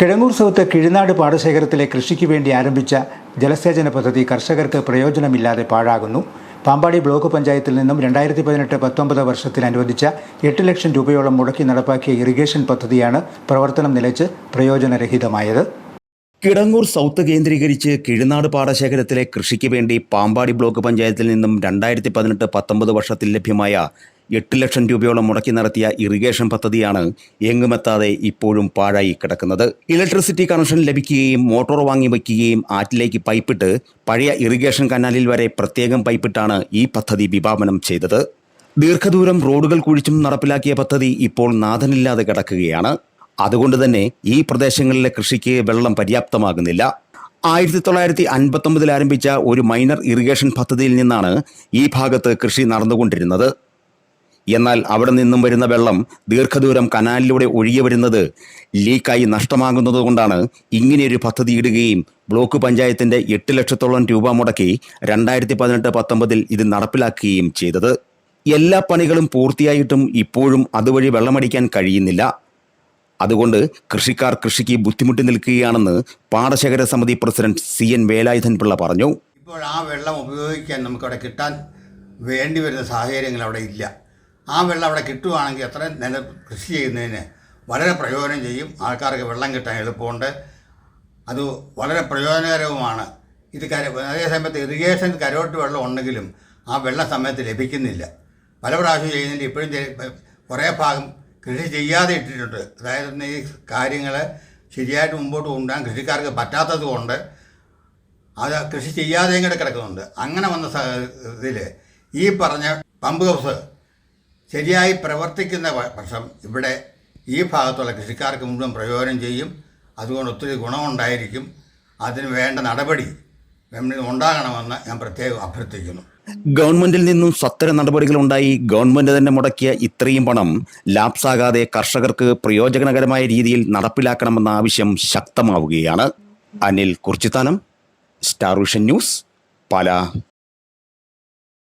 Kizhangur south കിഴിനാട് പാടശേഖരത്തിലെ കൃഷിക്ക് വേണ്ടി ആരംഭിച്ച ജലസേചന പദ്ധതി കർഷകർക്ക് പ്രയോജനമില്ലാതെ പാഴാകുന്നു. പാമ്പാടി ബ്ലോക്ക് പഞ്ചായത്തിൽ നിന്നും രണ്ടായിരത്തി പതിനെട്ട് പത്തൊമ്പത് വർഷത്തിൽ അനുവദിച്ച എട്ട് ലക്ഷം രൂപയോളം മുടക്കി നടപ്പാക്കിയ ഇറിഗേഷൻ പദ്ധതിയാണ് പ്രവർത്തനം നിലച്ച് പ്രയോജനരഹിതമായത്. കിടങ്ങൂർ സൗത്ത് കേന്ദ്രീകരിച്ച് കിഴുനാട് പാടശേഖരത്തിലെ കൃഷിക്ക് വേണ്ടി പാമ്പാടി ബ്ലോക്ക് പഞ്ചായത്തിൽ നിന്നും രണ്ടായിരത്തി പതിനെട്ട് പത്തൊമ്പത് വർഷത്തിൽ ലഭ്യമായ എട്ട് ലക്ഷം രൂപയോളം മുടക്കി നടത്തിയ ഇറിഗേഷൻ പദ്ധതിയാണ് എങ്ങുമെത്താതെ ഇപ്പോഴും പാഴായി കിടക്കുന്നത്. ഇലക്ട്രിസിറ്റി കണക്ഷൻ ലഭിക്കുകയും മോട്ടോർ വാങ്ങി വയ്ക്കുകയും ആറ്റിലേക്ക് പൈപ്പിട്ട് പഴയ ഇറിഗേഷൻ കനാലിൽ വരെ പ്രത്യേകം പൈപ്പിട്ടാണ് ഈ പദ്ധതി വിഭാവനം ചെയ്തത്. ദീർഘദൂരം റോഡുകൾ കുഴിച്ചും നടപ്പിലാക്കിയ പദ്ധതി ഇപ്പോൾ നാഥനില്ലാതെ കിടക്കുകയാണ്. അതുകൊണ്ട് തന്നെ ഈ പ്രദേശങ്ങളിലെ കൃഷിക്ക് വെള്ളം പര്യാപ്തമാകുന്നില്ല. ആയിരത്തി തൊള്ളായിരത്തി അൻപത്തൊമ്പതിൽ ആരംഭിച്ച ഒരു മൈനർ ഇറിഗേഷൻ പദ്ധതിയിൽ നിന്നാണ് ഈ ഭാഗത്ത് കൃഷി നടന്നുകൊണ്ടിരുന്നത്. എന്നാൽ അവിടെ നിന്നും വരുന്ന വെള്ളം ദീർഘദൂരം കനാലിലൂടെ ഒഴുകി വരുന്നത് ലീക്കായി നഷ്ടമാകുന്നത് കൊണ്ടാണ് ഇങ്ങനെയൊരു പദ്ധതി ഇടുകയും ബ്ലോക്ക് പഞ്ചായത്തിന്റെ എട്ട് ലക്ഷത്തോളം രൂപ മുടക്കി രണ്ടായിരത്തി പതിനെട്ട് പത്തൊമ്പതിൽ ഇത് നടപ്പിലാക്കുകയും ചെയ്തത്. എല്ലാ പണികളും പൂർത്തിയായിട്ടും ഇപ്പോഴും അതുവഴി വെള്ളമടിക്കാൻ കഴിയുന്നില്ല. അതുകൊണ്ട് കൃഷിക്കാർ കൃഷിക്ക് ബുദ്ധിമുട്ടി നിൽക്കുകയാണെന്ന് പാടശേഖര സമിതി president C N Velayudhan Pillai പറഞ്ഞു. ഇപ്പോൾ ആ വെള്ളം ഉപയോഗിക്കാൻ നമുക്കവിടെ കിട്ടാൻ വേണ്ടി വരുന്ന സാഹചര്യങ്ങൾ അവിടെ ഇല്ല. ആ വെള്ളം അവിടെ കിട്ടുവാണെങ്കിൽ എത്ര നില കൃഷി ചെയ്യുന്നതിന് വളരെ പ്രയോജനം ചെയ്യും. ആൾക്കാർക്ക് വെള്ളം കിട്ടാൻ എളുപ്പമുണ്ട്. അത് വളരെ പ്രയോജനകരവുമാണ്. ഇത് കര അതേ സമയത്ത് ഇറിഗേഷൻ കരോട്ട് വെള്ളം ഉണ്ടെങ്കിലും ആ വെള്ളം സമയത്ത് ലഭിക്കുന്നില്ല. പല പ്രാവശ്യം ചെയ്യുന്നതിൽ ഇപ്പോഴും കുറേ ഭാഗം കൃഷി ചെയ്യാതെ ഇട്ടിട്ടുണ്ട്. അതായത് ഈ കാര്യങ്ങൾ ശരിയായിട്ട് മുമ്പോട്ട് കൊണ്ടുപോകാൻ കൃഷിക്കാർക്ക് പറ്റാത്തത് കൊണ്ട് അത് കൃഷി ചെയ്യാതെയും കൂടെ കിടക്കുന്നുണ്ട്. അങ്ങനെ വന്ന ഇതിൽ ഈ പറഞ്ഞ പമ്പ് ഹൗസ് ശരിയായി പ്രവർത്തിക്കുന്ന വർഷം ഇവിടെ ഈ ഭാഗത്തുള്ള കൃഷിക്കാർക്ക് മുഴുവൻ പ്രയോജനം ചെയ്യും. അതുകൊണ്ട് ഒത്തിരി ഗുണമുണ്ടായിരിക്കും. അതിന് വേണ്ട നടപടി ഉണ്ടാകണമെന്ന് ഞാൻ പ്രത്യേകം അഭ്യർത്ഥിക്കുന്നു. ഗവൺമെന്റിൽ നിന്നും സത്തര നടപടികൾ ഉണ്ടായി ഗവൺമെന്റ് തന്നെ മുടക്കിയ ഇത്രയും പണം ലാപ്സാകാതെ കർഷകർക്ക് പ്രയോജനകരമായ രീതിയിൽ നടപ്പിലാക്കണമെന്ന ആവശ്യം ശക്തമാവുകയാണ്. Anil Kurichithanam star vision news Pala.